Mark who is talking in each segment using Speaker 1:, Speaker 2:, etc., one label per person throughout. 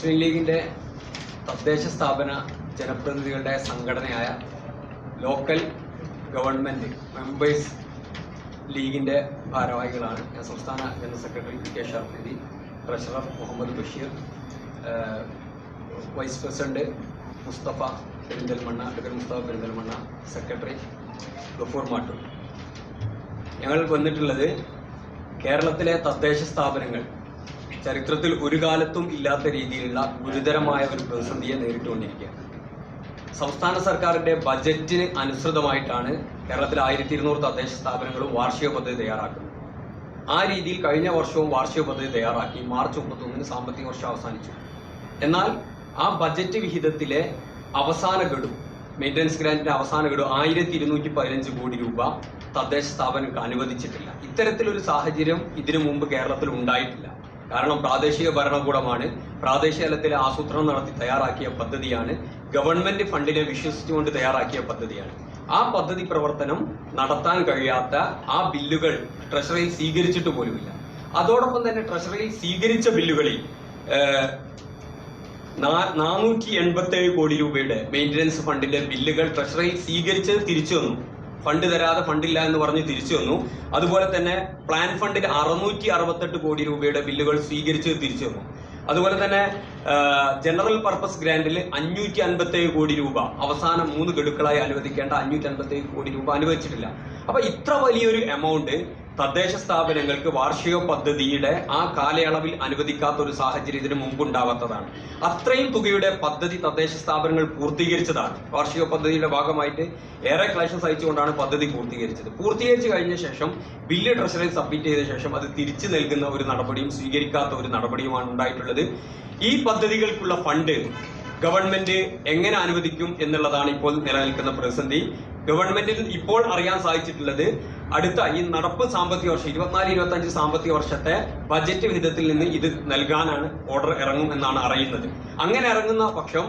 Speaker 1: മുസ്ലിം ലീഗിന്റെ തദ്ദേശ സ്ഥാപന ജനപ്രതിനിധികളുടെ സംഘടനയായ ലോക്കൽ ഗവൺമെന്റ് മെമ്പേഴ്സ് ലീഗിന്റെ ഭാരവാഹികളാണ്. ഞാൻ സംസ്ഥാന general secretary K Sharfidi treasurer Muhammad Basheer vice president Musthafa Perinthalmanna advocate Musthafa Perinthalmanna secretary Gafoor Mattoor. ഞങ്ങൾ വന്നിട്ടുള്ളത് കേരളത്തിലെ തദ്ദേശ സ്ഥാപനങ്ങൾ ചരിത്രത്തിൽ ഒരു കാലത്തും ഇല്ലാത്ത രീതിയിലുള്ള ഗുരുതരമായ ഒരു പ്രതിസന്ധിയെ നേരിട്ടുകൊണ്ടിരിക്കുകയാണ് സംസ്ഥാന സർക്കാരിന്റെ ബജറ്റിന് അനുസൃതമായിട്ടാണ് കേരളത്തിൽ ആയിരത്തി ഇരുന്നൂറ് തദ്ദേശ സ്ഥാപനങ്ങളും വാർഷിക പദ്ധതി തയ്യാറാക്കുന്നത്. ആ രീതിയിൽ കഴിഞ്ഞ വർഷവും വാർഷിക പദ്ധതി തയ്യാറാക്കി മാർച്ച് മുപ്പത്തൊന്നിന് സാമ്പത്തിക വർഷം അവസാനിച്ചു. എന്നാൽ ആ ബജറ്റ് വിഹിതത്തിലെ അവസാന ഗഡു മെയിന്റനൻസ് ഗ്രാന്റിന്റെ അവസാന ഗഡു ആയിരത്തി ഇരുന്നൂറ്റി പതിനഞ്ച് കോടി രൂപ തദ്ദേശ സ്ഥാപനങ്ങൾക്ക് അനുവദിച്ചിട്ടില്ല. ഇത്തരത്തിലൊരു സാഹചര്യം ഇതിനു മുമ്പ് കേരളത്തിൽ ഉണ്ടായിട്ടില്ല. കാരണം പ്രാദേശിക ഭരണകൂടമാണ്. പ്രാദേശിക തലത്തിൽ ആസൂത്രണം നടത്തി തയ്യാറാക്കിയ പദ്ധതിയാണ്. ഗവൺമെന്റ് ഫണ്ടിനെ വിശ്വസിച്ചുകൊണ്ട് തയ്യാറാക്കിയ പദ്ധതിയാണ്. ആ പദ്ധതി പ്രവർത്തനം നടത്താൻ കഴിയാത്ത ആ ബില്ലുകൾ ട്രഷറിയിൽ സ്വീകരിച്ചിട്ട് പോലുമില്ല. അതോടൊപ്പം തന്നെ ട്രഷറിയിൽ സ്വീകരിച്ച ബില്ലുകളിൽ നാനൂറ്റി എൺപത്തി ഏഴ് കോടി രൂപയുടെ മെയിന്റനൻസ് ഫണ്ടിന്റെ ബില്ലുകൾ ട്രഷറിയിൽ സ്വീകരിച്ചത് തിരിച്ചു വന്നു ഫണ്ട് തരാതെ ഫണ്ടില്ല എന്ന് പറഞ്ഞ് തിരിച്ചു വന്നു. അതുപോലെ തന്നെ പ്ലാൻ ഫണ്ടിൽ അറുന്നൂറ്റി അറുപത്തെട്ട് കോടി രൂപയുടെ ബില്ലുകൾ സ്വീകരിച്ച് തിരിച്ചു വന്നു. അതുപോലെ തന്നെ ജനറൽ പർപ്പസ് ഗ്രാന്റിൽ അഞ്ഞൂറ്റി അൻപത്തി ഏഴ് കോടി രൂപ അവസാന മൂന്ന് ഗഡുക്കളായി അനുവദിക്കേണ്ട അഞ്ഞൂറ്റി അൻപത്തി ഏഴ് കോടി രൂപ അനുവദിച്ചിട്ടില്ല. അപ്പൊ ഇത്ര വലിയൊരു എമൗണ്ട് തദ്ദേശ സ്ഥാപനങ്ങൾക്ക് വാർഷിക പദ്ധതിയുടെ ആ കാലയളവിൽ അനുവദിക്കാത്ത ഒരു സാഹചര്യം ഇതിനു മുമ്പുണ്ടാവാത്തതാണ്. അത്രയും തുകയുടെ പദ്ധതി തദ്ദേശ സ്ഥാപനങ്ങൾ പൂർത്തീകരിച്ചതാണ്. വാർഷിക പദ്ധതിയുടെ ഭാഗമായിട്ട് ഏറെ ക്ലേശം സഹിച്ചുകൊണ്ടാണ് പദ്ധതി പൂർത്തീകരിച്ചത്. പൂർത്തീകരിച്ചു കഴിഞ്ഞ ശേഷം ബില്ല് ട്രഷറിയിൽ സബ്മിറ്റ് ചെയ്ത ശേഷം അത് തിരിച്ചു നൽകുന്ന ഒരു നടപടിയും സ്വീകരിക്കാത്ത ഒരു നടപടിയുമാണ് ഉണ്ടായിട്ടുള്ളത്. ഈ പദ്ധതികൾക്കുള്ള ഫണ്ട് ഗവൺമെന്റ് എങ്ങനെ അനുവദിക്കും എന്നുള്ളതാണ് ഇപ്പോൾ നിലനിൽക്കുന്ന പ്രതിസന്ധി. ഗവൺമെന്റിൽ ഇപ്പോൾ അറിയാൻ സാധിച്ചിട്ടുള്ളത് അടുത്ത ഈ നടപ്പ് സാമ്പത്തിക വർഷം ഇരുപത്തിനാല് ഇരുപത്തി അഞ്ച് സാമ്പത്തിക വർഷത്തെ ബജറ്റ് വിഹിതത്തിൽ നിന്ന് ഇത് നൽകാനാണ് ഓർഡർ ഇറങ്ങും എന്നാണ് അറിയുന്നത്. അങ്ങനെ ഇറങ്ങുന്ന പക്ഷം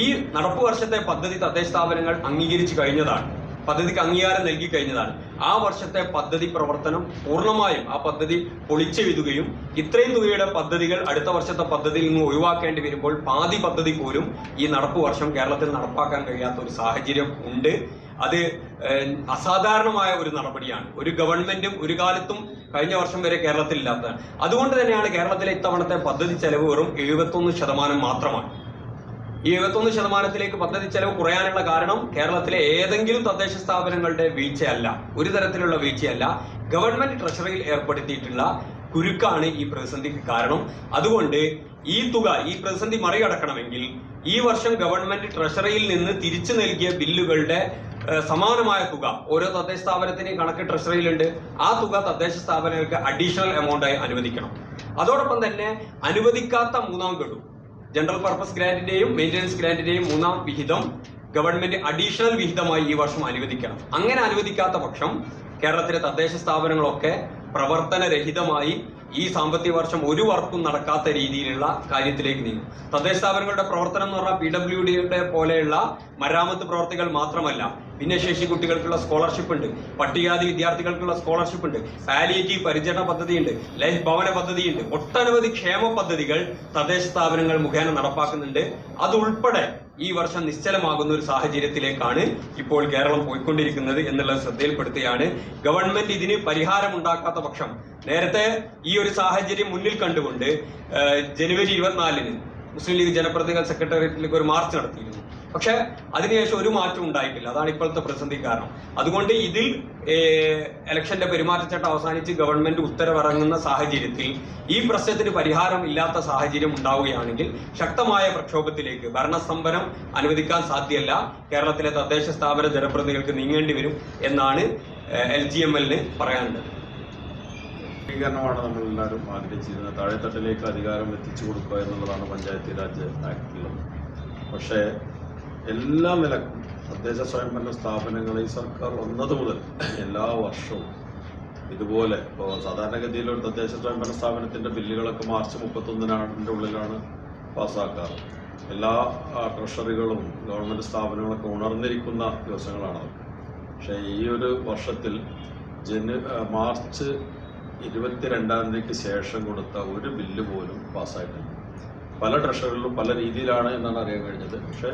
Speaker 1: ഈ നടപ്പ് വർഷത്തെ പദ്ധതി തദ്ദേശ സ്ഥാപനങ്ങൾ അംഗീകരിച്ചു കഴിഞ്ഞതാണ്. പദ്ധതിക്ക് അംഗീകാരം നൽകി കഴിഞ്ഞതാണ്. ആ വർഷത്തെ പദ്ധതി പ്രവർത്തനം പൂർണമായും ആ പദ്ധതി പൊളിച്ചെഴുതുകയും ഇത്രയും തുകയുടെ പദ്ധതികൾ അടുത്ത വർഷത്തെ പദ്ധതിയിൽ നിന്ന് ഒഴിവാക്കേണ്ടി വരുമ്പോൾ പാതി പദ്ധതി പോലും ഈ നടപ്പ് വർഷം കേരളത്തിൽ നടപ്പാക്കാൻ കഴിയാത്ത ഒരു സാഹചര്യം ഉണ്ട്. അത് അസാധാരണമായ ഒരു നടപടിയാണ്. ഒരു ഗവൺമെന്റും ഒരു കാലത്തും കഴിഞ്ഞ വർഷം വരെ കേരളത്തിൽ ഇല്ലാത്തതാണ് അതുകൊണ്ട് തന്നെയാണ് കേരളത്തിലെ ഇത്തവണത്തെ പദ്ധതി ചെലവ് വെറും എഴുപത്തൊന്ന് ശതമാനം മാത്രമാണ്. ഈ എഴുപത്തൊന്ന് ശതമാനത്തിലേക്ക് പദ്ധതി ചെലവ് കുറയാനുള്ള കാരണം കേരളത്തിലെ ഏതെങ്കിലും തദ്ദേശ സ്ഥാപനങ്ങളുടെ വീഴ്ചയല്ല. ഒരു തരത്തിലുള്ള വീഴ്ചയല്ല. ഗവൺമെന്റ് ട്രഷറിയിൽ ഏർപ്പെടുത്തിയിട്ടുള്ള കുരുക്കാണ് ഈ പ്രതിസന്ധിക്ക് കാരണം. അതുകൊണ്ട് ഈ തുക ഈ പ്രതിസന്ധി മറികടക്കണമെങ്കിൽ ഈ വർഷം ഗവൺമെന്റ് ട്രഷറിയിൽ നിന്ന് തിരിച്ചു നൽകിയ ബില്ലുകളുടെ സമാനമായ തുക. ഓരോ തദ്ദേശ സ്ഥാപനത്തിന്റെയും കണക്ക് ട്രഷറിയിലുണ്ട്. ആ തുക തദ്ദേശ സ്ഥാപനങ്ങൾക്ക് അഡീഷണൽ എമൗണ്ട് ആയി അനുവദിക്കണം. അതോടൊപ്പം തന്നെ അനുവദിക്കാത്ത മൂന്നാം ഗഡു ജനറൽ പർപ്പസ് ഗ്രാന്റിന്റെയും മെയിന്റനൻസ് ഗ്രാന്റിന്റെയും മൂന്നാം വിഹിതം ഗവൺമെന്റ് അഡീഷണൽ വിഹിതമായി ഈ വർഷം അനുവദിക്കണം. അങ്ങനെ അനുവദിക്കാത്ത പക്ഷം കേരളത്തിലെ തദ്ദേശ സ്ഥാപനങ്ങളൊക്കെ പ്രവർത്തനരഹിതമായി ഈ സാമ്പത്തിക വർഷം ഒരു വർക്കും നടക്കാത്ത രീതിയിലുള്ള കാര്യത്തിലേക്ക് നീങ്ങും. തദ്ദേശ സ്ഥാപനങ്ങളുടെ പ്രവർത്തനം എന്ന് പറഞ്ഞാൽ പി ഡബ്ല്യു ഡിയുടെ പോലെയുള്ള മരാമത്ത് പ്രവർത്തികൾ മാത്രമല്ല ഭിന്നശേഷി കുട്ടികൾക്കുള്ള സ്കോളർഷിപ്പ് ഉണ്ട്. പട്ടികാതി വിദ്യാർത്ഥികൾക്കുള്ള സ്കോളർഷിപ്പ് ഉണ്ട്. പാലിയേറ്റീവ് പരിചരണ പദ്ധതിയുണ്ട്. ലൈഫ് ഭവന പദ്ധതിയുണ്ട്. ഒട്ടനവധി ക്ഷേമ പദ്ധതികൾ തദ്ദേശ സ്ഥാപനങ്ങൾ മുഖേന നടപ്പാക്കുന്നുണ്ട്. അതുൾപ്പെടെ ഈ വർഷം നിശ്ചലമാകുന്ന ഒരു സാഹചര്യത്തിലേക്കാണ് ഇപ്പോൾ കേരളം പോയിക്കൊണ്ടിരിക്കുന്നത് എന്നുള്ളത് ശ്രദ്ധയിൽപ്പെടുത്തുകയാണ് ഗവൺമെന്റ് ഇതിന് പരിഹാരമുണ്ടാക്കാത്ത പക്ഷം നേരത്തെ ഈ ഒരു സാഹചര്യം മുന്നിൽ കണ്ടുകൊണ്ട് ജനുവരി ഇരുപത്തിനാലിന് മുസ്ലിം ലീഗ് ജനപ്രതിനിധികൾ സെക്രട്ടേറിയറ്റിലേക്ക് ഒരു മാർച്ച് നടത്തിയിരുന്നു. പക്ഷെ അതിനുശേഷം ഒരു മാറ്റം ഉണ്ടായിട്ടില്ല. അതാണ് ഇപ്പോഴത്തെ പ്രതിസന്ധി കാരണം. അതുകൊണ്ട് ഇതിൽ ഇലക്ഷന്റെ പെരുമാറ്റച്ചട്ടം അവസാനിച്ച് ഗവൺമെന്റ് ഉത്തരവിറങ്ങുന്ന സാഹചര്യത്തിൽ ഈ പ്രശ്നത്തിന് പരിഹാരം ഇല്ലാത്ത സാഹചര്യം ഉണ്ടാവുകയാണെങ്കിൽ ശക്തമായ പ്രക്ഷോഭത്തിലേക്ക് ഭരണസ്തംഭനം അനുവദിക്കാൻ സാധ്യമല്ല. കേരളത്തിലെ തദ്ദേശ സ്ഥാപന ജനപ്രതിനിധികൾക്ക് നീങ്ങേണ്ടി വരും എന്നാണ് എൽ ജി എം എല്ലിന് പറയാനുള്ളത്.
Speaker 2: സ്വീകരണമാണ് നമ്മൾ എല്ലാവരും ആഗ്രഹിച്ചിരുന്നത്. താഴെത്തട്ടിലേക്ക് അധികാരം എത്തിച്ചു കൊടുക്കുക എന്നുള്ളതാണ് പഞ്ചായത്തി രാജ് ആക്ടിലുള്ളത്. പക്ഷേ എല്ലാ നിലക്കും തദ്ദേശ സ്വയംഭരണ സ്ഥാപനങ്ങളെ സർക്കാർ വന്നത് മുതൽ എല്ലാ വർഷവും ഇതുപോലെ ഇപ്പോൾ സാധാരണഗതിയിൽ ഒരു തദ്ദേശ സ്വയംഭരണ സ്ഥാപനത്തിന്റെ ബില്ലുകളൊക്കെ മാർച്ച് മുപ്പത്തൊന്നിനാണ്ടിന്റെ ഉള്ളിലാണ് പാസ്സാക്കാറ് എല്ലാ ട്രഷറികളും ഗവൺമെന്റ് സ്ഥാപനങ്ങളൊക്കെ ഉണർന്നിരിക്കുന്ന ദിവസങ്ങളാണ് അതൊക്കെ. പക്ഷേ ഈ ഒരു വർഷത്തിൽ ജനു മാർച്ച് ഇരുപത്തിരണ്ടാം തീയതിക്ക് ശേഷം കൊടുത്ത ഒരു ബില്ല് പോലും പാസ്സായിട്ടില്ല പല ട്രഷറികളിലും പല രീതിയിലാണ് എന്നാണ് അറിയാൻ കഴിഞ്ഞത്. പക്ഷേ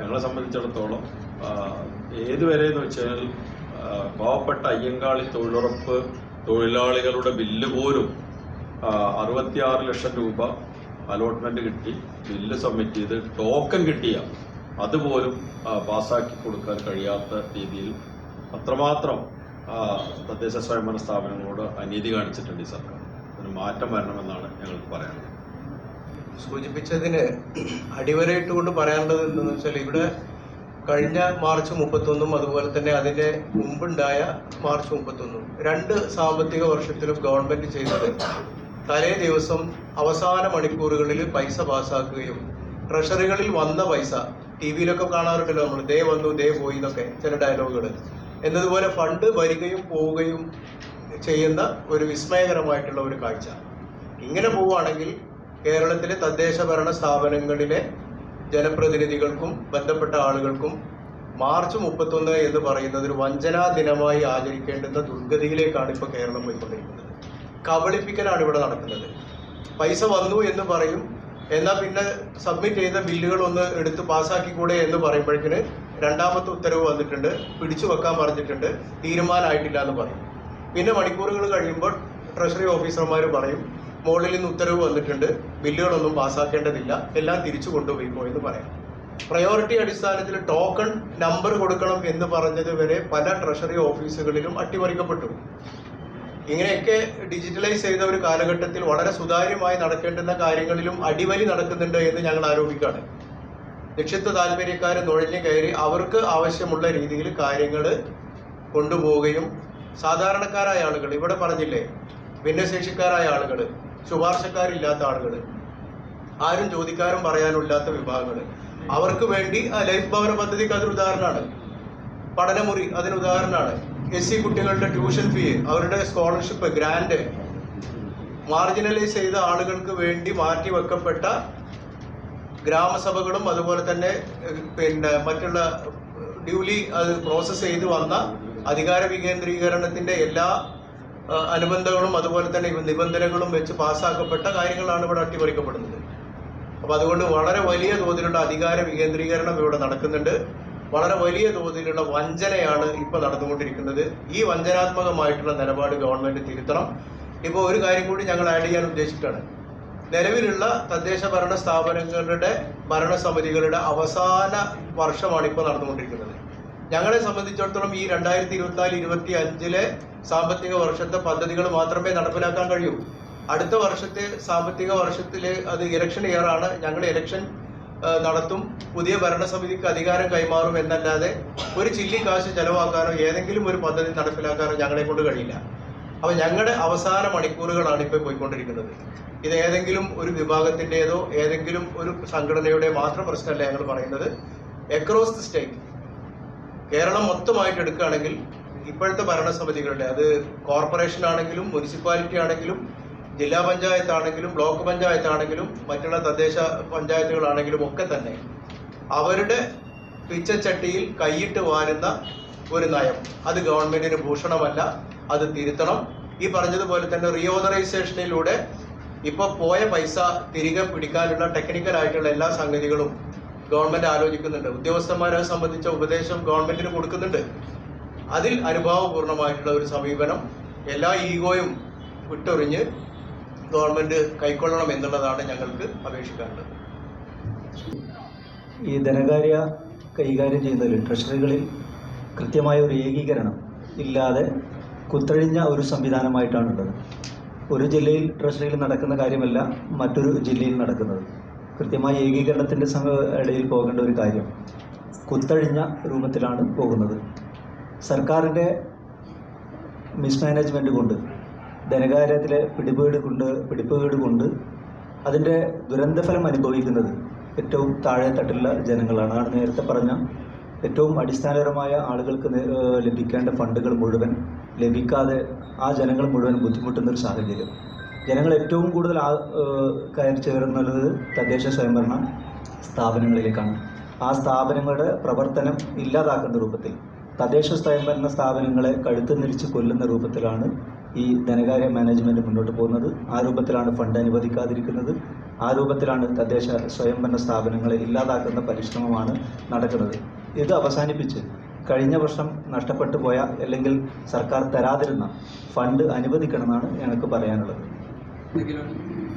Speaker 2: ഞങ്ങളെ സംബന്ധിച്ചിടത്തോളം ഏതുവരെ എന്ന് വെച്ചാൽ പാവപ്പെട്ട അയ്യങ്കാളി തൊഴിലുറപ്പ് തൊഴിലാളികളുടെ ബില്ല് പോലും അറുപത്തിയാറ് ലക്ഷം രൂപ അലോട്ട്മെന്റ് കിട്ടി ബില്ല് സബ്മിറ്റ് ചെയ്ത് ടോക്കൺ കിട്ടിയ അതുപോലും പാസ്സാക്കി കൊടുക്കാൻ കഴിയാത്ത രീതിയിൽ അത്രമാത്രം തദ്ദേശ സ്വയംഭരണ സ്ഥാപനങ്ങളോട് അനീതി കാണിച്ചിട്ടുണ്ട് ഈ സർക്കാർ. അതിന് മാറ്റം വരണമെന്നാണ് ഞങ്ങൾക്ക് പറയാനുള്ളത്.
Speaker 3: സൂചിപ്പിച്ചതിന് അടിവരയിട്ടുകൊണ്ട് പറയാനുള്ളത് എന്തെന്ന് വെച്ചാൽ ഇവിടെ കഴിഞ്ഞ മാർച്ച് മുപ്പത്തൊന്നും അതുപോലെ തന്നെ അതിന്റെ മുമ്പുണ്ടായ മാർച്ച് മുപ്പത്തൊന്നും. രണ്ട് സാമ്പത്തിക വർഷത്തിലും ഗവൺമെന്റ് ചെയ്തത് തലേ ദിവസം അവസാന മണിക്കൂറുകളിൽ പൈസ പാസ്സാക്കുകയും ട്രഷറികളിൽ വന്ന പൈസ ടി വിയിലൊക്കെ കാണാറുണ്ടല്ലോ നമ്മൾ ദേ വന്നു ദേ പോയി എന്നൊക്കെ ചില ഡയലോഗുകൾ എന്നതുപോലെ ഫണ്ട് വരികയും പോവുകയും ചെയ്യുന്ന ഒരു വിസ്മയകരമായിട്ടുള്ള ഒരു കാഴ്ച. ഇങ്ങനെ പോവുകയാണെങ്കിൽ കേരളത്തിലെ തദ്ദേശ ഭരണ സ്ഥാപനങ്ങളിലെ ജനപ്രതിനിധികൾക്കും ബന്ധപ്പെട്ട ആളുകൾക്കും മാർച്ച് മുപ്പത്തൊന്ന് എന്ന് പറയുന്നത് ഒരു വഞ്ചനാ ദിനമായി ആചരിക്കേണ്ടുന്ന ദുർഗതിയിലേക്കാണ് ഇപ്പോൾ കേരളം പോയിക്കൊണ്ടിരിക്കുന്നത്. കബളിപ്പിക്കലാണ് ഇവിടെ നടക്കുന്നത്. പൈസ വന്നു എന്ന് പറയും. എന്നാൽ പിന്നെ സബ്മിറ്റ് ചെയ്ത ബില്ലുകൾ ഒന്ന് എടുത്ത് പാസ്സാക്കിക്കൂടെ എന്ന് പറയുമ്പോഴേക്കിന് രണ്ടാമത്തെ ഉത്തരവ് വന്നിട്ടുണ്ട്. പിടിച്ചു വെക്കാൻ പറഞ്ഞിട്ടുണ്ട്. തീരുമാനമായിട്ടില്ല എന്ന് പറയും. പിന്നെ മണിക്കൂറുകൾ കഴിയുമ്പോൾ ട്രഷറി ഓഫീസർമാർ പറയും. മുകളിൽ നിന്ന് ഉത്തരവ് വന്നിട്ടുണ്ട്. ബില്ലുകളൊന്നും പാസ്സാക്കേണ്ടതില്ല എല്ലാം തിരിച്ചു കൊണ്ടുപോയിക്കോ എന്ന് പറയാം. പ്രയോറിറ്റി അടിസ്ഥാനത്തിൽ ടോക്കൺ നമ്പർ കൊടുക്കണം എന്ന് പറഞ്ഞത് വരെ പല ട്രഷറി ഓഫീസുകളിലും അട്ടിമറിക്കപ്പെട്ടു. ഇങ്ങനെയൊക്കെ ഡിജിറ്റലൈസ് ചെയ്ത ഒരു കാലഘട്ടത്തിൽ വളരെ സുതാര്യമായി നടക്കേണ്ടുന്ന കാര്യങ്ങളിലും അടിവലി നടക്കുന്നുണ്ട് എന്ന് ഞങ്ങൾ ആരോപിക്കുകയാണ്. നിക്ഷിപ്ത താല്പര്യക്കാർ നുഴഞ്ഞു കയറി അവർക്ക് ആവശ്യമുള്ള രീതിയിൽ കാര്യങ്ങൾ കൊണ്ടുപോവുകയും സാധാരണക്കാരായ ആളുകൾ ഇവിടെ പറഞ്ഞില്ലേ ഭിന്നശേഷിക്കാരായ ആളുകൾ ശുപാർശക്കാരില്ലാത്ത ആളുകൾ ആരും ചോദിക്കാനും പറയാനില്ലാത്ത വിഭാഗങ്ങൾ അവർക്ക് വേണ്ടി ലൈഫ് ഭവന പദ്ധതിക്ക് അതൊരു ഉദാഹരണമാണ്. പഠനമുറി അതിന് ഉദാഹരണമാണ്. എസ് സി കുട്ടികളുടെ ട്യൂഷൻ ഫീ അവരുടെ സ്കോളർഷിപ്പ് ഗ്രാൻഡ് മാർജിനലൈസ് ചെയ്ത ആളുകൾക്ക് വേണ്ടി മാറ്റി വെക്കപ്പെട്ട ഗ്രാമസഭകളും അതുപോലെ തന്നെ പിന്നെ മറ്റുള്ള ഡ്യൂലി അത് പ്രോസസ്സ് ചെയ്തു വന്ന അധികാര വികേന്ദ്രീകരണത്തിന്റെ എല്ലാ അനുബന്ധങ്ങളും അതുപോലെ തന്നെ നിബന്ധനകളും വെച്ച് പാസ്സാക്കപ്പെട്ട കാര്യങ്ങളാണ് ഇവിടെ അട്ടിമറിക്കപ്പെടുന്നത്. അപ്പൊ അതുകൊണ്ട് വളരെ വലിയ തോതിലുള്ള അധികാര വികേന്ദ്രീകരണം ഇവിടെ നടക്കുന്നുണ്ട്. വളരെ വലിയ തോതിലുള്ള വഞ്ചനയാണ് ഇപ്പൊ നടന്നുകൊണ്ടിരിക്കുന്നത്. ഈ വഞ്ചനാത്മകമായിട്ടുള്ള നിലപാട് ഗവൺമെന്റ് തിരുത്തണം. ഇപ്പോൾ ഒരു കാര്യം കൂടി ഞങ്ങൾ ആഡ് ചെയ്യാൻ ഉദ്ദേശിച്ചിട്ടാണ്. നിലവിലുള്ള തദ്ദേശ ഭരണ സ്ഥാപനങ്ങളുടെ ഭരണസമിതികളുടെ അവസാന വർഷമാണ് ഇപ്പോൾ നടന്നുകൊണ്ടിരിക്കുന്നത്. ഞങ്ങളെ സംബന്ധിച്ചിടത്തോളം ഈ രണ്ടായിരത്തി ഇരുപത്തിനാല് ഇരുപത്തി അഞ്ചിലെ സാമ്പത്തിക വർഷത്തെ പദ്ധതികൾ മാത്രമേ നടപ്പിലാക്കാൻ കഴിയൂ. അടുത്ത വർഷത്തെ സാമ്പത്തിക വർഷത്തിലെ അത് ഇലക്ഷൻ ഇയർ ആണ്. ഞങ്ങൾ ഇലക്ഷൻ നടത്തും. പുതിയ ഭരണസമിതിക്ക് അധികാരം കൈമാറും എന്നല്ലാതെ ഒരു ചില്ലി കാശ് ചെലവാക്കാനോ ഏതെങ്കിലും ഒരു പദ്ധതി നടപ്പിലാക്കാനോ ഞങ്ങളെ കൊണ്ട് കഴിയില്ല. അപ്പൊ ഞങ്ങളുടെ അവസാന മണിക്കൂറുകളാണ് ഇപ്പോൾ പോയിക്കൊണ്ടിരിക്കുന്നത്. ഇത് ഏതെങ്കിലും ഒരു വിഭാഗത്തിന്റെതോ ഏതെങ്കിലും ഒരു സംഘടനയുടെ മാത്രം പ്രശ്നമല്ല ഞങ്ങൾ പറയുന്നത്. അക്രോസ് ദി സ്റ്റേറ്റ് കേരളം മൊത്തമായിട്ട് എടുക്കുകയാണെങ്കിൽ ഇപ്പോഴത്തെ ഭരണസമിതികളുടെ അത് കോർപ്പറേഷൻ ആണെങ്കിലും മുനിസിപ്പാലിറ്റി ആണെങ്കിലും ജില്ലാ പഞ്ചായത്ത് ആണെങ്കിലും ബ്ലോക്ക് പഞ്ചായത്ത് ആണെങ്കിലും മറ്റുള്ള തദ്ദേശ പഞ്ചായത്തുകളാണെങ്കിലും ഒക്കെ തന്നെ അവരുടെ പിച്ചച്ചട്ടിയിൽ കൈയിട്ട് വാരുന്ന ഒരു നയം. അത് ഗവൺമെന്റിന് ഭൂഷണമല്ല അത് തിരുത്തണം. ഈ പറഞ്ഞതുപോലെ തന്നെ റിയോദറൈസേഷനിലൂടെ ഇപ്പൊ പോയ പൈസ തിരികെ പിടിക്കാനുള്ള ടെക്നിക്കൽ ആയിട്ടുള്ള എല്ലാ സംഗതികളും ഗവൺമെന്റ് ആലോചിക്കുന്നുണ്ട്. ഉദ്യോഗസ്ഥന്മാരെ സംബന്ധിച്ച ഉപദേശം ഗവൺമെന്റിന് കൊടുക്കുന്നുണ്ട്. അതിൽ അനുഭാവപൂർണമായിട്ടുള്ള ഒരു സമീപനം എല്ലാ ഈഗോയും വിട്ടൊറിഞ്ഞ് ഗവൺമെന്റ് കൈക്കൊള്ളണം എന്നുള്ളതാണ് ഞങ്ങൾക്ക് അപേക്ഷിക്കാനുള്ളത്.
Speaker 4: ഈ ധനകാര്യ കൈകാര്യം ചെയ്യുന്നതിൽ ട്രഷറികളിൽ കൃത്യമായ ഒരു ഏകീകരണം ഇല്ലാതെ കുത്തഴിഞ്ഞ ഒരു സംവിധാനമായിട്ടാണുള്ളത്. ഒരു ജില്ലയിൽ ട്രഷറിയിൽ നടക്കുന്ന കാര്യമല്ല മറ്റൊരു ജില്ലയിൽ നടക്കുന്നത്. കൃത്യമായ ഏകീകരണത്തിന്റെ ഇടയിൽ പോകേണ്ട ഒരു കാര്യം കുത്തഴിഞ്ഞ രൂപത്തിലാണ് പോകുന്നത്. സർക്കാരിന്റെ മിസ്മാനേജ്മെന്റ് കൊണ്ട് ധനകാര്യത്തിലെ പിടിപേട് കൊണ്ട് പിടിപ്പുകേട് കൊണ്ട് അതിന്റെ ദുരന്തഫലം അനുഭവിക്കുന്നത് ഏറ്റവും താഴെത്തട്ടിലുള്ള ജനങ്ങളാണ്. ആണ് നേരത്തെ പറഞ്ഞ ഏറ്റവും അടിസ്ഥാനപരമായ ആളുകൾക്ക് ലഭിക്കേണ്ട ഫണ്ടുകൾ മുഴുവൻ ലഭിക്കാതെ ആ ജനങ്ങൾ മുഴുവൻ ബുദ്ധിമുട്ടുന്ന ഒരു സാഹചര്യം. ജനങ്ങൾ ഏറ്റവും കൂടുതൽ ആ കയറി ചേരുന്നത് തദ്ദേശ സ്വയംഭരണ സ്ഥാപനങ്ങളിലേക്കാണ്. ആ സ്ഥാപനങ്ങളുടെ പ്രവർത്തനം ഇല്ലാതാക്കുന്ന രൂപത്തിൽ തദ്ദേശ സ്വയംഭരണ സ്ഥാപനങ്ങളെ കഴുത്ത് നിരിച്ച് കൊല്ലുന്ന രൂപത്തിലാണ് ഈ ധനകാര്യ മാനേജ്മെന്റ് മുന്നോട്ട് പോകുന്നത്. ആ രൂപത്തിലാണ് ഫണ്ട് അനുവദിക്കാതിരിക്കുന്നത്. ആ രൂപത്തിലാണ് തദ്ദേശ സ്വയംഭരണ സ്ഥാപനങ്ങളെ ഇല്ലാതാക്കുന്ന പരിശ്രമമാണ് നടക്കുന്നത്. ഇത് അവസാനിപ്പിച്ച് കഴിഞ്ഞ വർഷം നഷ്ടപ്പെട്ടു പോയ അല്ലെങ്കിൽ സർക്കാർ തരാതിരുന്ന ഫണ്ട് അനുവദിക്കണമെന്നാണ് ഞങ്ങൾക്ക് പറയാനുള്ളത്. de que